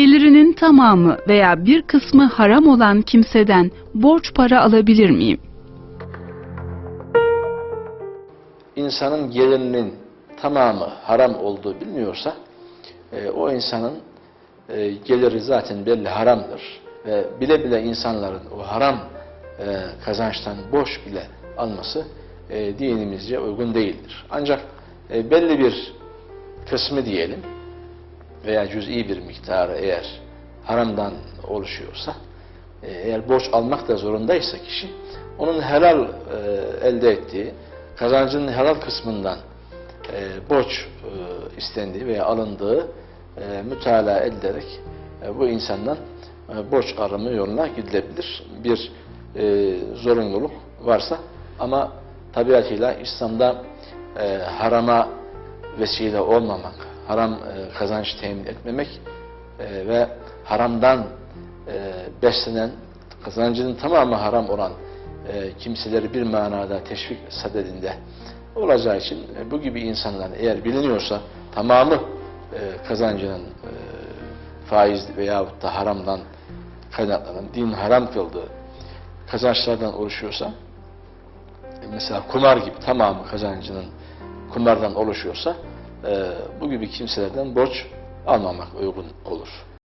Gelirinin tamamı veya bir kısmı haram olan kimseden borç para alabilir miyim? insanın gelirinin tamamı haram olduğu bilmiyorsa e, o insanın e, geliri zaten belli haramdır ve bile bile insanların o haram e, kazançtan boş bile alması e, dinimizce uygun değildir. Ancak e, belli bir kısmı diyelim veya cüz'i bir miktarı eğer haramdan oluşuyorsa e, eğer borç almak da zorundaysa kişi onun helal e, elde ettiği kazancının helal kısmından e, borç istendiği veya alındığı e, mütalaa edilerek e, bu insandan borç arama yoluna gidilebilir. Bir zorunluluk varsa ama tabiatıyla İslam'da harama vesile olmamak, haram e, kazanç temin etmemek e, ve haramdan e, beslenen, kazancının tamamı haram olan kimseleri bir manada teşvik sadedinde olacağı için bu gibi insanların eğer biliniyorsa tamamı kazancının faiz veyahut da haramdan kaynaklanan, din haram kıldığı kazançlardan oluşuyorsa mesela kumar gibi tamamı kazancının kumardan oluşuyorsa e, bu gibi kimselerden borç almamak uygun olur.